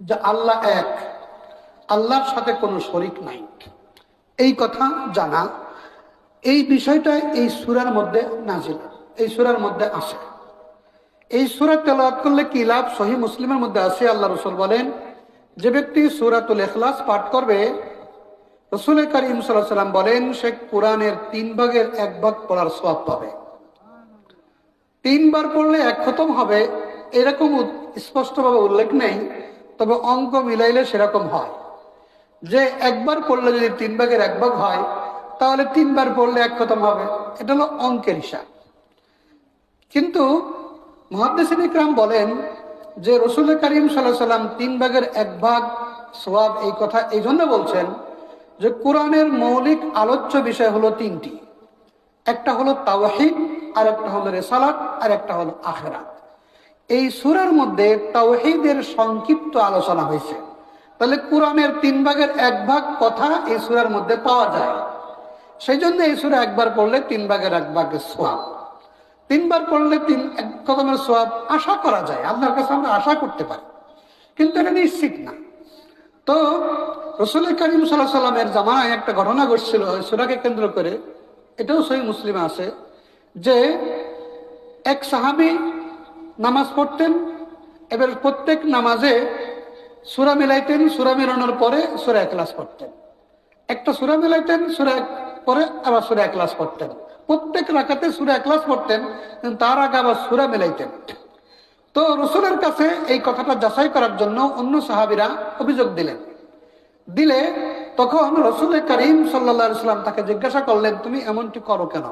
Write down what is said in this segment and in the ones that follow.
যে আল্লাহ এক, আল্লাহর সাথে কোনো শরিক নাই। এই কথা জানা। এই বিষয়টা এই সুরার মধ্যে নাজিল, এই সুরার মধ্যে আসে এই সুরা তেলাওয়াত করলে কি লাভ? সহি মুসলিমের মধ্যে আছে, আল্লাহ রসুল বলেন, যে ব্যক্তি সুরাতুল এখলাস পাঠ করবে, রসুল করিম সাল্লাম বলেন, সে কোরআনের তিন ভাগের এক ভাগ পড়ার সব পাবে। তিনবার পড়লে এক খতম হবে, এরকম স্পষ্টভাবে উল্লেখ নেই। তবে অঙ্ক মিলাইলে সেরকম হয়। যে একবার পড়লে যদি তিন ভাগের এক ভাগ হয়, তাহলে তিনবার পড়লে এক খতম হবে। এটা হলো অঙ্কের হিসাব। কিন্তু মহাদ্দেসিন ইকরাম বলেন যে রসুল করিম সাল্লাহ সাল্লাম তিন ভাগের এক ভাগ সোয়াব এই কথা এই জন্য বলছেন যে কোরআনের মৌলিক আলোচ্য বিষয় হলো তিনটি। একটা হলো তাওয়াহিদ আর একটা হলো রেসালাত আর একটা হলো আখেরাত। এই সুরার মধ্যে তাওহিদের সংক্ষিপ্ত আলোচনা হয়েছে। তাহলে কোরআনের তিন ভাগের এক ভাগ কথা এই সুরার মধ্যে পাওয়া যায়। সেই জন্য এই সুরা একবার পড়লে তিন ভাগের এক ভাগের সোয়াব। তিনবার পড়লে তিন, এক কদমের সোয়াব আশা করা যায়, আল্লাহর কাছে আমরা আশা করতে পারি। কিন্তু এটা নিশ্চিত না। তো রসুল করিম সাল্লাহ সাল্লামের জামানায় একটা ঘটনা ঘটছিল সুরাকে কেন্দ্র করে। এটাও সহি মুসলিম আছে যে এক সাহাবি নামাজ পড়তেন, এবার প্রত্যেক নামাজে সুরা মিলাইতেন, সুরা মিলানোর পরে সুরা ক্লাস পড়তেন। একটা সুরা মিলাইতেন, সুরা পরে আবার সুরা ক্লাস পড়তেন। প্রত্যেক রাখাতে সুরা ক্লাস পড়তেন, তার আগে আবার সুরা মেলাইতেন। তো রসুলের কাছে এই কথাটা যাচাই করার জন্য অন্য সাহাবিরা অভিযোগ দিলেন। দিলে তখন রসুল করিম সাল্লা সাল্লাম তাকে জিজ্ঞাসা করলেন, তুমি এমনটি করো কেন?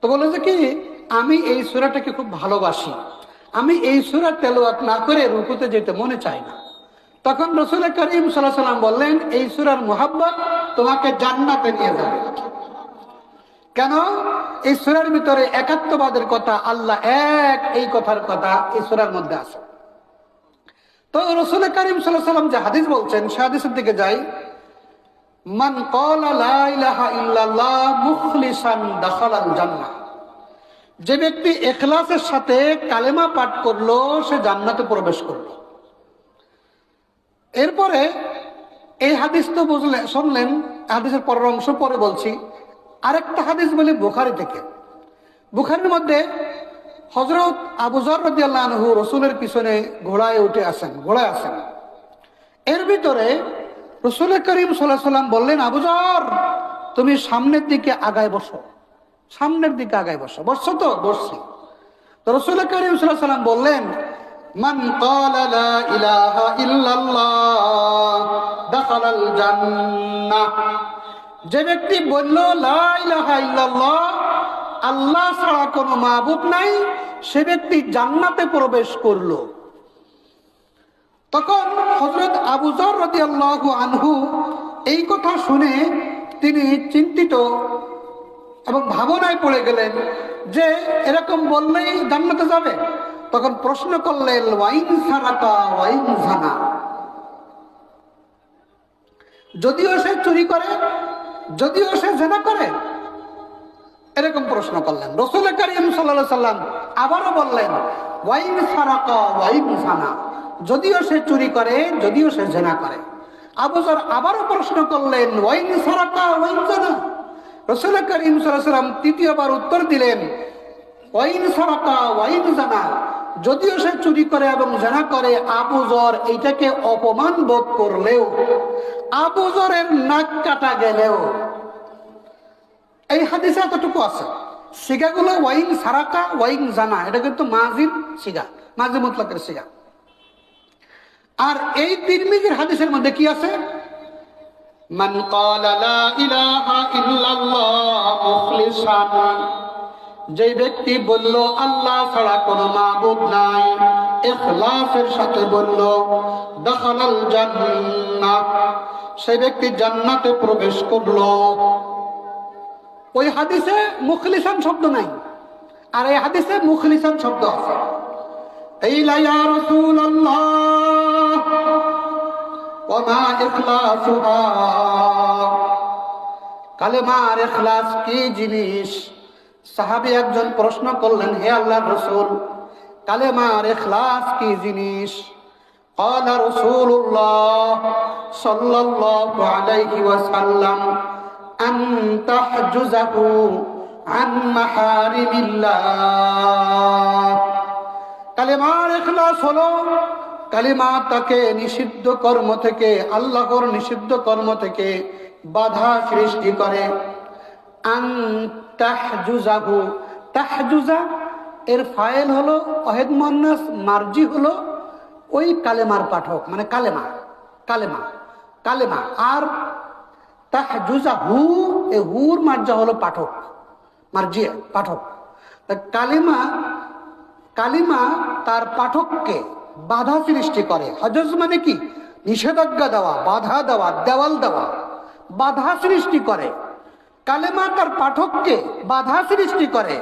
তো বলে যে কি, আমি এই সুরাটাকে খুব ভালোবাসি। আমি এই সুরা তেলোয়াত না করে রুকুতে যেতে মনে চাই না। তখন রসুল করিম সাল্লাম বললেন, এই সুরার মোহাব্বত তোমাকে জান্নাতে নিয়ে যাবে। কেন? এই সুরার ভিতরে একাত্মবাদের কথা, আল্লাহ এক, এই কথার কথা এই সুরার মধ্যে আছে। তো রসুল করিম সাল্লাম যে হাদিস বলছেন, সে হাদিসের দিকে যাই। মান কলা ইল্লাল্লাহ মুখলিসান দাখালাল জান্নাহ। যে ব্যক্তি এখলাসের সাথে কালেমা পাঠ করল, সে জান্নাতে প্রবেশ করল। এরপরে এই হাদিস তো বুঝলেন শুনলেন, হাদিসের পরের অংশ পরে বলছি। আরেকটা হাদিস বলি বুখারি থেকে। বুখারির মধ্যে হজরত আবুজর রাদিয়াল্লাহু রসুলের পিছনে ঘোড়ায় উঠে আসেন, ঘোড়ায় আসেন। এর ভিতরে রসুল করিম সাল্লাহ সাল্লাম বললেন আবুজর তুমি সামনের দিকে আগায় বসো। সামনের দিকে আগায় বসো। বসছো তো? বসছি। তো রসুল করিম সাল্লাম বললেন, মান ক্বালা লা ইলাহা ইল্লাল্লাহ দাখালাল জান্নাহ। যে ব্যক্তি বলল, লা ইলাহা ইল্লাল্লাহ, আল্লাহ ছাড়া কোনো মাবুদ নাই। সে ব্যক্তি জান্নাতে প্রবেশ করল। তখন হজরত আবুজর রদি আনহু এই কথা শুনে তিনি চিন্তিত এবং ভাবনায় পড়ে গেলেন যে এরকম বললেই জান্নাতে যাবে। তখন প্রশ্ন করলেন, ওয়াইন সারাকা ওয়াইন জানা যদিও সে চুরি করে, যদিও সে জেনা করে, এরকম প্রশ্ন করলেন। রসুল করিম সাল্লা সাল্লাম আবারও বললেন, ওয়াইন সারাকা ওয়াইন জানা যদিও সে চুরি করে, যদিও সে জেনা করে। আবুজর আবারও প্রশ্ন করলেন, ওয়াইন সারাকা ওয়াইন জানা রসুল করিম সাল্লাম তৃতীয়বার উত্তর দিলেন, ওয়াইন সারাকা, ওয়াইন জানা। যদিও সে চুরি করে এবং জানা করে আবুজর এইটাকে অপমান বোধ করলেও আবুজরের নাক কাটা গেলেও। এই হাদিসে এতটুকু আছে। সিগাগুলো ওয়াইন সারাকা, ওয়াইন জানা, এটা কিন্তু মাজির সিগা মাজি মুতলাকের সিগা আর এই তিরমিজির হাদিসের মধ্যে কি আছে? মান ক্বালা লা ইলাহা ইল্লাল্লাহ মুখলিসান যে ব্যক্তি বলল আল্লাহ ছাড়া কোনো মাবুদ নাই ইখলাসের সাথে বলল দখালাল জান্নাহ সেই ব্যক্তি জান্নাতে প্রবেশ করলো ওই হাদিসে মুখলিসান শব্দ নাই আর এই হাদিসে মুখলিসান শব্দ আছে قيل يا رسول الله وما إخلاصها কালেমার এখলাস কি জিনিস সাহাবি একজন প্রশ্ন করলেন হে আল্লাহর রসুল কালেমার এখলাস কি জিনিস قال رسول الله صلى الله عليه وسلم أن تحجزه عن محارم الله কালেমার এখলাস হলো কালিমা তাকে নিষিদ্ধ কর্ম থেকে, আল্লাহর নিষিদ্ধ কর্ম থেকে বাধা সৃষ্টি করে। আন তাহজুজাহু, তাহজুজা এর ফাইল হলো অহেদ মন্নাস মার্জি হলো ওই কালেমার পাঠক মানে কালেমা কালেমা কালেমা। আর তাহজুজা হু এ হুর মার্জা হলো পাঠক, মার্জি, পাঠক। কালিমা কালিমা তার পাঠককে বাধা সৃষ্টি করে। হজজ মানে কি? নিষেধাজ্ঞা দেওয়া, বাধা দেওয়া, দেওয়াল দেওয়া। বাধা সৃষ্টি করে। কালেমা তার পাঠককে বাধা সৃষ্টি করে।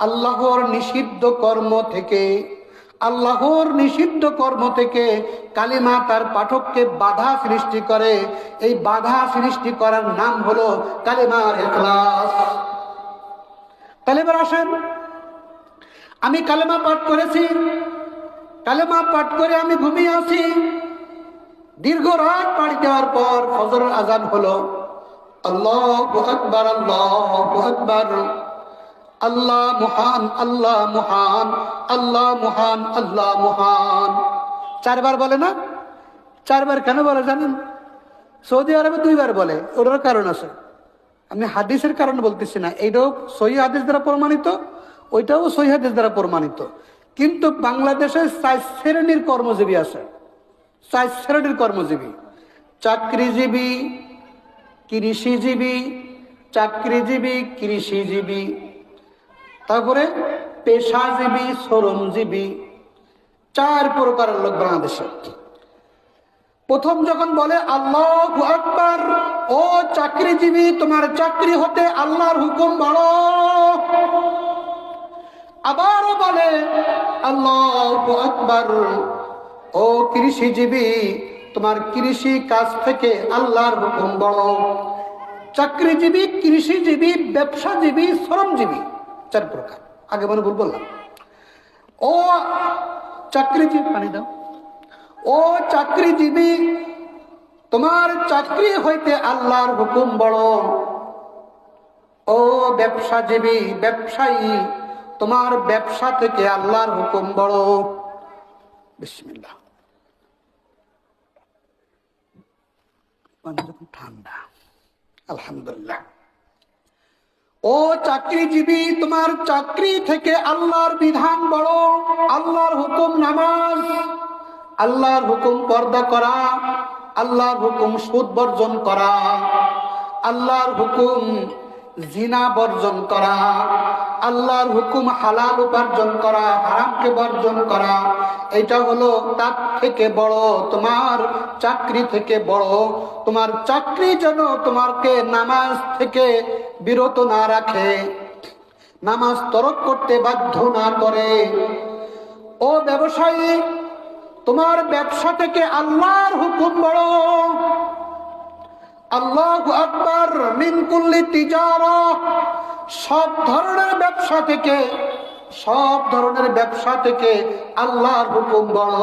আল্লাহর নিষিদ্ধ কর্ম থেকে, আল্লাহর নিষিদ্ধ কর্ম থেকে কালিমা তার পাঠককে বাধা সৃষ্টি করে। এই বাধা সৃষ্টি করার নাম হলো কালিমার এখলাস। তাহলে এবার আসেন আমি কালেমা পাঠ করেছি। কালেমা পাঠ করে আমি ঘুমিয়ে আছি। দীর্ঘ রাত পাড়ি দেওয়ার পর ফজর আজান হলো। আল্লাহ আকবার আল্লাহ আকবার। আল্লাহ মহান আল্লাহ মহান আল্লাহ মহান আল্লাহ মহান। চারবার বলে না? চারবার কেন বলে জানেন? সৌদি আরবে দুইবার বলে, ওটার কারণ আছে। আমি হাদিসের কারণ বলতেছি না। এইটাও সহি হাদিস দ্বারা প্রমাণিত। ওইটাও সহি দ্বারা প্রমাণিত। কিন্তু বাংলাদেশে চার শ্রেণির কর্মজীবী আছে। চার শ্রেণির কর্মজীবী। চাকরিজীবী, কৃষিজীবী চাকরিজীবী, কৃষিজীবী। তারপরে পেশাজীবী, শ্রমজীবী। চার প্রকারের লোক বাংলাদেশে। প্রথম যখন বলে, আল্লাহ আকবার ও চাকরিজীবী, তোমার চাকরি হতে আল্লাহর হুকুম বড় আবারও বলে, আল্লাহ আকবার। ও কৃষিজীবী, তোমার কৃষি কাজ থেকে আল্লাহর হুকুম বড় চাকরিজীবী, কৃষিজীবী, ব্যবসাজীবী, শ্রমজীবী, চার প্রকার। আগে মানে ভুল বললাম ও চাকরিজীবী, পানি দাও। ও চাকরিজীবী, তোমার চাকরি হইতে আল্লাহর হুকুম বড় ও ব্যবসাজীবী, ব্যবসায়ী তোমার ব্যবসা থেকে আল্লাহর হুকুম বড়। বিসমিল্লাহ। ঠান্ডা। আলহামদুলিল্লাহ। ও চাকরিজীবী, তোমার চাকরি থেকে আল্লাহর বিধান বড়। আল্লাহর হুকুম নামাজ, আল্লাহর হুকুম পর্দা করা, আল্লাহর হুকুম সুদ বর্জন করা, আল্লাহর হুকুম জিনা বর্জন করা, আল্লাহর হুকুম হালাল উপার্জন করা, হারামকে বর্জন করা, এটা হলো তার থেকে বড়, তোমার চাকরি থেকে বড়। তোমার চাকরি যেন তোমাকে নামাজ থেকে বিরত না রাখে, নামাজ তরক করতে বাধ্য না করে। ও ব্যবসায়ী, তোমার ব্যবসা থেকে আল্লাহর হুকুম বড়। আল্লাহ আকবর মিনকুল্লি তিজারা। সব ধরনের ব্যবসা থেকে, সব ধরনের ব্যবসা থেকে আল্লাহর হুকুম বড়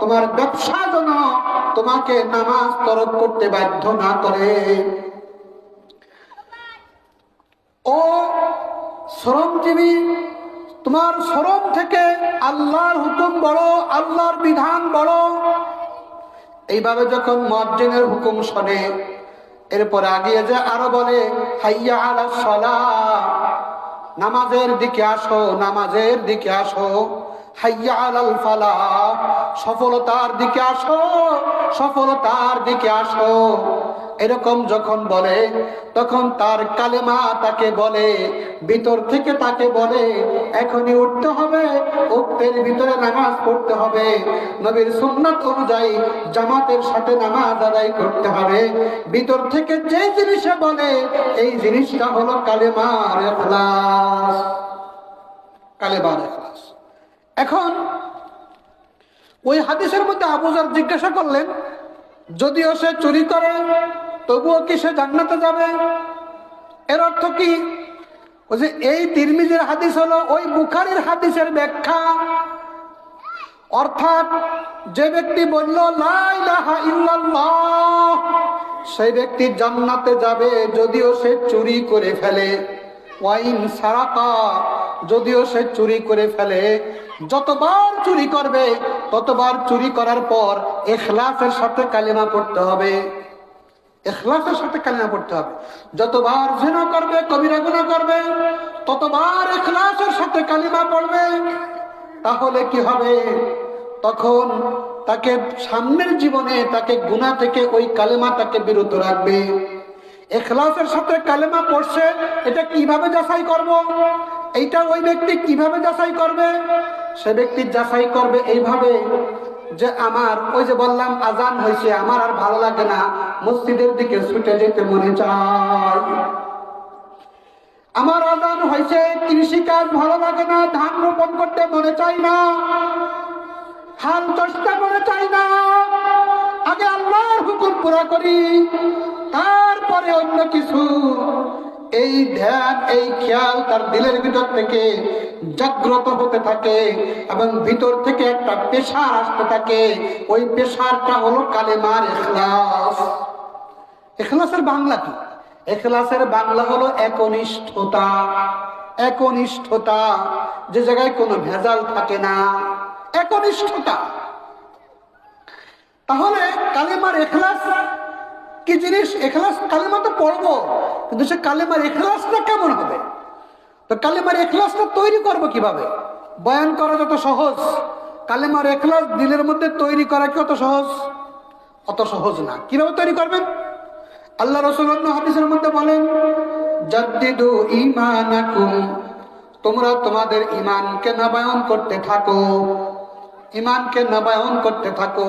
তোমার ব্যবসা যেন তোমাকে নামাজ তরক করতে বাধ্য না করে। ও শ্রমজীবী, তোমার শ্রম থেকে আল্লাহর হুকুম বড় আল্লাহর বিধান বড় এইভাবে যখন মজ্জিনের হুকুম শোনে এরপরে আগে যে আরও বলে, হাইয়া আলা সলা। নামাজের দিকে আসো, নামাজের দিকে আসো। হাইয়া আলাল ফালা। সফলতার দিকে আসো, সফলতার দিকে আসো। এরকম যখন বলে, তখন তার কালেমা তাকে বলে, ভিতর থেকে তাকে বলে, এখনই উঠতে হবে, উক্তের ভিতরে নামাজ পড়তে হবে। নবীর সুন্নাত অনুযায়ী জামাতের সাথে নামাজ আদায় করতে হবে। ভিতর থেকে যে জিনিসে বলে, এই জিনিসটা হলো কালেমার এখলাস। কালেমার এখলাস। এখন ওই হাদিসের মধ্যে আবুজার জিজ্ঞাসা করলেন, যদিও সে চুরি করে তবুও কি সে জান্নাতে যাবে? এর অর্থ কি? যে এই তিরমিজের হাদিস হলো ওই বুখারির হাদিসের ব্যাখ্যা। অর্থাৎ যে ব্যক্তি বলল সেই ব্যক্তি জান্নাতে যাবে যদিও সে চুরি করে ফেলে। ওয়াইন সারাকা, যদিও সে চুরি করে ফেলে। যতবার চুরি করবে, ততবার চুরি করার পর এখলাসের সাথে কালিমা পড়তে হবে। এখলাসের সাথে কালিমা পড়তে হবে। যতবার জিনা করবে, কবিরা গুণা করবে, ততবার এখলাসের সাথে কালিমা পড়বে, তাহলে কি হবে? তখন তাকে সামনের জীবনে তাকে গুণা থেকে ওই কালেমা তাকে বিরত রাখবে। এখলাসের সাথে কালেমা পড়ছে, এটা কীভাবে যাচাই করব। এইটা ওই ব্যক্তি কীভাবে যাচাই করবে? সে ব্যক্তি যাচাই করবে এইভাবে। যে আমার, ওই যে বললাম, আজান হয়েছে, আমার আর ভালো লাগে না। মসজিদের দিকে ছুটে যেতে মনে চায়। আমার আজান হয়েছে কৃষিকাজ ভালো লাগে না, ধান রোপণ করতে মনে চাই না। হাল চেষ্টা করে চাই না। আগে আল্লাহর হুকুম পুরা করি, তারপরে অন্য কিছু। এই ধ্যান, এই খেয়াল তার দিলের ভিতর থেকে জাগ্রত হতে থাকে এবং ভিতর থেকে একটা পেশার আসতে থাকে। ওই পেশারটা হলো কালেমার এখলাস এখলাসের বাংলা কি? এখলাসের বাংলা হলো একনিষ্ঠতা। একনিষ্ঠতা, যে জায়গায় কোনো ভেজাল থাকে না। একনিষ্ঠতা। তাহলে কালেমার এখলাস কি জিনিস? এখলাস কালেমা তো পড়ব, কিন্তু সে কালেমার এখলাসটা কেমন হবে? তো কালেমার এখলাসটা তৈরি করব কীভাবে? বয়ান করা যত সহজ, কালেমার এখলাস দিলের মধ্যে তৈরি করা কি অত সহজ? অত সহজ না। কীভাবে তৈরি করবেন? আল্লাহ রসুল হাদিসের মধ্যে বলেন, জাদ্দিদু ইমানাকুম তোমরা তোমাদের ইমানকে নবায়ন করতে থাকো। ইমানকে নবায়ন করতে থাকো।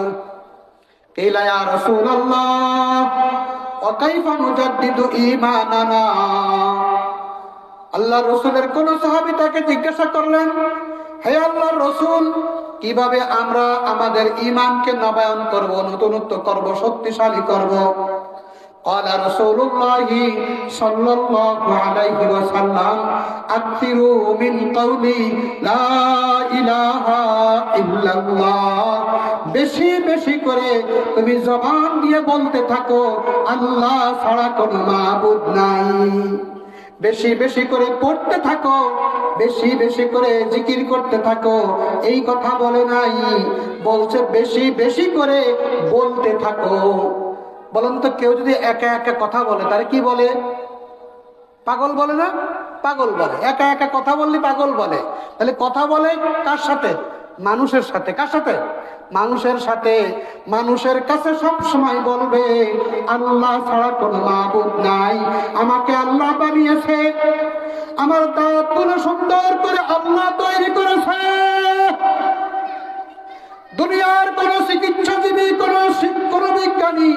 কিলা ইয়া রাসূলুল্লাহ ওয়া কাইফা ঈমানানা? আল্লাহ রসুলের কোন সাহাবী তাকে জিজ্ঞাসা করলেন হে আল্লাহর রসুল কিভাবে আমরা আমাদের ইমানকে নবায়ন করব নতুনত্ব করব শক্তিশালী করব قال رسول الله صلى الله عليه وسلم أكثروا من قولي لا إله إلا الله বেশি বেশি করে তুমি জবান দিয়ে বলতে থাকো আল্লাহ ছাড়া কোনো মাবুদ নাই বেশি বেশি করে পড়তে থাকো, বেশি বেশি করে জিকির করতে থাকো। এই কথা বলে নাই, বলছে বেশি বেশি করে বলতে থাকো। বলেন তো, কেউ যদি একা একা কথা বলে, তার কি বলে? পাগল বলে না? পাগল বলে। একা একা কথা বললে পাগল বলে। তাহলে কথা বলে কার সাথে? মানুষের সাথে, কার সাথে? মানুষের সাথে, মানুষের কাছে সব সময় বলবে, আল্লাহ ছাড়া কোনো মাহবুদ নাই। আমাকে আল্লাহ বানিয়েছে। আমার দাঁতগুলো সুন্দর করে আল্লাহ তৈরি করেছে। দুনিয়ার কোন চিকিৎসাজীবী, কোন কোন বিজ্ঞানী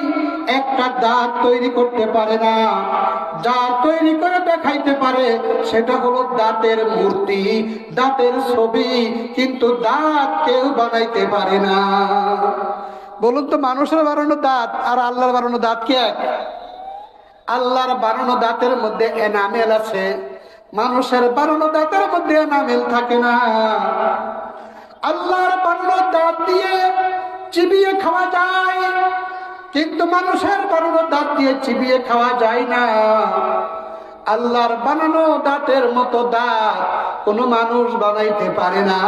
একটা দাঁত তৈরি করতে পারে না। যা তৈরি করে দেখাইতে পারে, সেটা হলো দাঁতের মূর্তি, দাঁতের ছবি। কিন্তু দাঁত কেউ বানাইতে পারে না। বলুন তো, মানুষের বানানো দাঁত আর আল্লাহর বানানো দাঁত কি এক? আল্লাহর বানানো দাঁতের মধ্যে এনামেল আছে। মানুষের বানানো দাঁতের মধ্যে এনামেল থাকে না। আল্লাহর বানানো দাঁত দিয়ে চিবিয়ে খাওয়া যায়। কিন্তু মানুষের বানানো দাঁত দিয়ে চিবিয়ে খাওয়া যায় না। আল্লাহর বানানো দাঁতের মতো দাঁত কোনো মানুষ বানাইতে পারে না।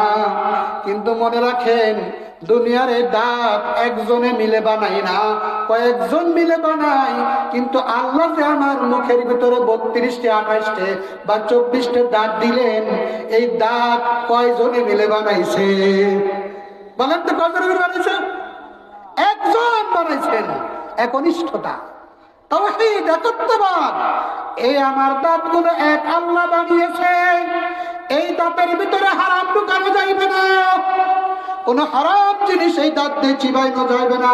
কিন্তু মনে রাখেন, দুনিয়ারে দাঁত একজনে মিলে বানাই না। কয়েকজন মিলে বানাই, কিন্তু আল্লাহ যে আমার মুখের ভিতরে বত্রিশটি, আঠাশটে বা চব্বিশটে দাঁত দিলেন, এই দাঁত কয়জনে মিলে বানাইছে? বলেন তো কয়জনে মিলে বানাইছে? একজন বানাইছেন, একনিষ্ঠতা আমার এক আল্লাহ এই দাঁতের ভিতরে যাইবে না। কোন হারাম জিনিস এই দাঁত দিয়ে চিবাইনো যাইবে না।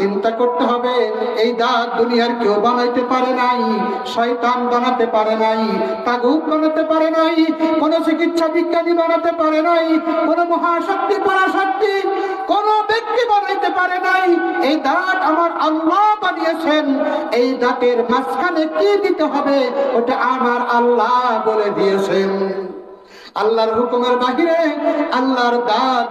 চিন্তা করতে হবে, এই দাঁত দুনিয়ার কেউ বানাইতে পারে নাই, শয়তান বানাতে পারে নাই, তাগুত বানাতে পারে নাই, কোন চিকিৎসা বিজ্ঞানী বানাতে পারে নাই, কোন মহাশক্তি, পরাশক্তি কোন ব্যক্তি বানাইতে পারে নাই। এই দাঁত আমার আল্লাহ বানিয়েছেন, এই দাঁতের মাঝখানে কি দিতে হবে ওটা আমার আল্লাহ বলে দিয়েছেন। আল্লাহর হুকুমের বাহিরে আল্লাহর দাঁত